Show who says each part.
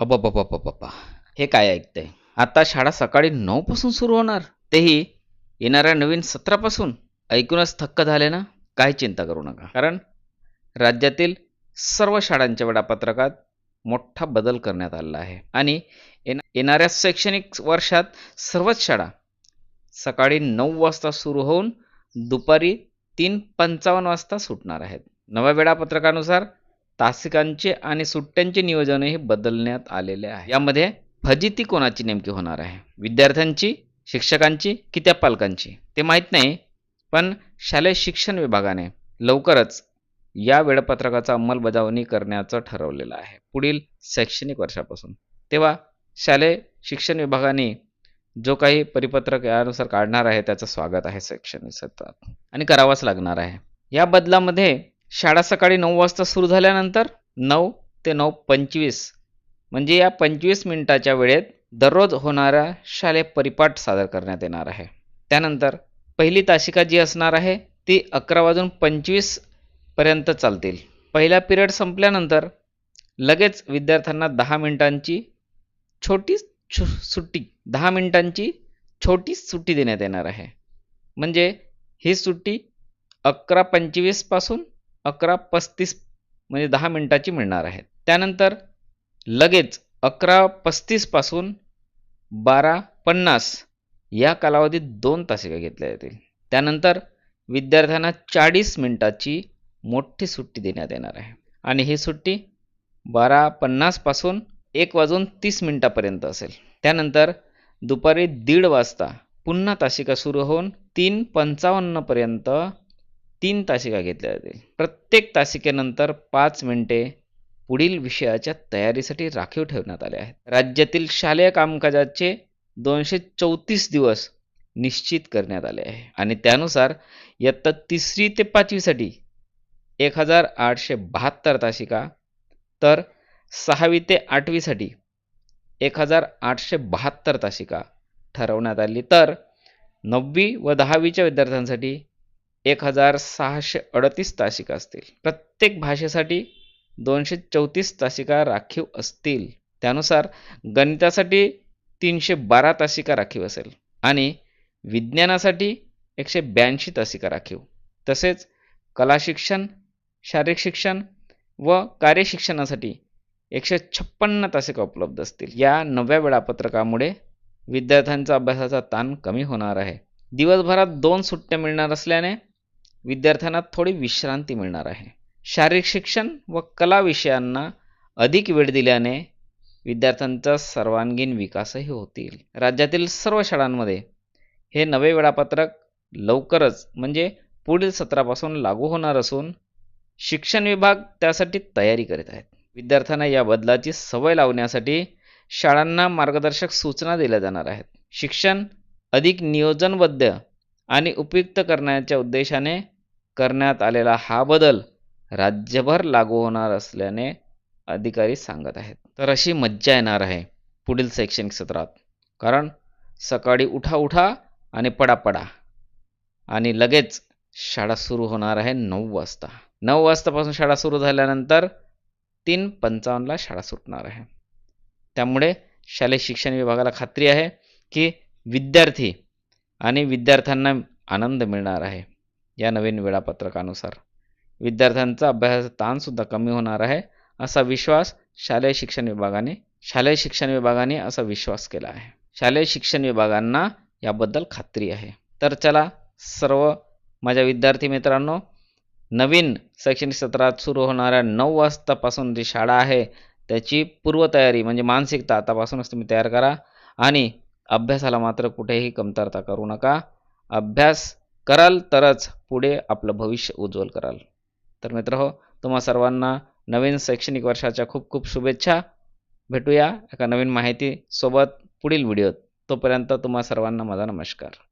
Speaker 1: अबाबाबाबाबा हे काय ऐकतंय? आता शाळा सकाळी नऊपासून सुरू होणार. तेही येणाऱ्या नवीन सत्रापासून. ऐकूनच थक्क झाले ना? काही चिंता करू नका. कारण राज्यातील सर्व शाळांच्या वेळापत्रकात मोठा बदल करण्यात आलेला आहे. आणि येणाऱ्या शैक्षणिक वर्षात सर्वच शाळा सकाळी नऊ वाजता सुरू होऊन दुपारी तीन पंचावन्न वाजता सुटणार आहेत. नव्या वेळापत्रकानुसार तासिकांचे आणि सुट्ट्यांचे नियोजनही बदलण्यात आलेले आहे. यामध्ये फजिती कोणाची नेमकी होणार आहे? विद्यार्थ्यांची शिक्षकांची की त्या पालकांची? ते माहीत नाही पण शालेय शिक्षण विभागाने लवकरच या वेळापत्रकाचा अंमलबजावणी करण्याचं ठरवलेलं आहे. पुढील शैक्षणिक वर्षापासून. तेव्हा शालेय शिक्षण विभागाने जो काही परिपत्रक यानुसार काढणार आहे त्याचं स्वागत आहे शैक्षणिक सत्रात. आणि करावाच लागणार आहे. या बदलामध्ये शाळा सकाळी नऊ वाजता सुरू झाल्यानंतर नऊ ते नऊ पंचवीस म्हणजे या पंचवीस मिनिटाच्या वेळेत दररोज होणारा शालेय परिपाठ सादर करण्यात येणार आहे. त्यानंतर पहिली तासिका जी असणार आहे ती अकरा वाजून पंचवीसपर्यंत चालतील. पहिला पिरियड संपल्यानंतर लगेच विद्यार्थ्यांना दहा मिनिटांची छोटी छो सुट्टी दहा मिनिटांची छोटी सुट्टी देण्यात येणार आहे. म्हणजे ही सुट्टी अकरा पंचवीसपासून अकरा पस्तीस म्हणजे दहा मिनटाची मिळणार आहे त्यानंतर लगेच अकरा पस्तीसपासून बारा पन्नास या कालावधीत दोन तासिका घेतल्या जातील. त्यानंतर विद्यार्थ्यांना चाळीस मिनटाची मोठी सुट्टी देण्यात येणार आहे. आणि ही सुट्टी बारा पन्नासपासून एक वाजून तीस मिनटापर्यंत असेल. त्यानंतर दुपारी दीड वाजता पुन्हा तासिका सुरू होऊन तीन पंचावन्नपर्यंत तीन तासिका घेतल्या जातील. प्रत्येक तासिकेनंतर पाच मिनिटे पुढील विषयाच्या तयारीसाठी राखीव ठेवण्यात आले आहेत. राज्यातील शालेय कामकाजाचे दोनशे चौतीस दिवस निश्चित करण्यात आले आहे. आणि त्यानुसार इयत्ता तिसरी ते पाचवीसाठी एक हजार आठशे बहात्तर तासिका तर सहावी ते आठवीसाठी एक हजार आठशे बहात्तर तासिका ठरवण्यात आली. तर नववी व दहावीच्या विद्यार्थ्यांसाठी एक हजार सहाशे अडतीस तासिका असतील. प्रत्येक भाषेसाठी दोनशे चौतीस तासिका राखीव असतील. त्यानुसार गणितासाठी तीनशे बारा तासिका राखीव असेल आणि विज्ञानासाठी एकशे ब्याऐंशी तासिका राखीव. तसेच कला शिक्षण शारीरिक शिक्षण व कार्यशिक्षणासाठी एकशे छप्पन्न तासिका उपलब्ध असतील. या नव्या वेळापत्रकामुळे विद्यार्थ्यांचा अभ्यासाचा ताण कमी होणार आहे. दिवसभरात दोन सुट्ट्या मिळणार असल्याने विद्यार्थ्यांना थोडी विश्रांती मिळणार आहे. शारीरिक शिक्षण व कला विषयांना अधिक वेळ दिल्याने विद्यार्थ्यांचा सर्वांगीण विकासही होतील. राज्यातील सर्व शाळांमध्ये हे नवे वेळापत्रक लवकरच म्हणजे पुढील सत्रापासून लागू होणार असून शिक्षण विभाग त्यासाठी तयारी करीत आहेत. विद्यार्थ्यांना या बदलाची सवय लावण्यासाठी शाळांना मार्गदर्शक सूचना दिल्या जाणार आहेत. शिक्षण अधिक नियोजनबद्ध आणि उपयुक्त करण्याच्या उद्देशाने करण्यात आलेला हा बदल राज्यभर लागू होणार असल्याने अधिकारी सांगत आहेत. तर अशी मज्जा येणार आहे पुढील शैक्षणिक सत्रात. कारण सकाळी उठा उठा आणि पडा पडा. आणि लगेच शाळा सुरू होणार आहे नऊ वाजता. नऊ वाजतापासून शाळा सुरू झाल्यानंतर तीन पंचावन्नला शाळा सुटणार आहे. त्यामुळे शालेय शिक्षण विभागाला खात्री आहे की विद्यार्थी आणि विद्यार्थ्यांना आनंद मिळणार आहे. या नवीन वेळापत्रकानुसार. विद्यार्थ्यांचा अभ्यासाचा ताणसुद्धा कमी होणार आहे असा विश्वास शालेय शिक्षण विभागाने शालेय शिक्षण विभागाने असा विश्वास केला आहे. शालेय शिक्षण विभागांना याबद्दल खात्री आहे. तर चला सर्व माझ्या विद्यार्थी मित्रांनो नवीन शैक्षणिक सत्रात सुरू होणाऱ्या नऊ वाजतापासून जी शाळा आहे त्याची पूर्वतयारी म्हणजे मानसिकता आतापासूनच तुम्ही तयार करा आणि अभ्यासाला मात्र कुठेही कमतरता करू नका. अभ्यास कराल तरच पुढे आपलं भविष्य उज्ज्वल कराल. तर मित्र हो तुम्हा सर्वांना नवीन शैक्षणिक वर्षाच्या खूप खूप शुभेच्छा. भेटूया एका नवीन माहितीसोबत पुढील व्हिडिओत. तोपर्यंत तुम्हा सर्वांना माझा नमस्कार.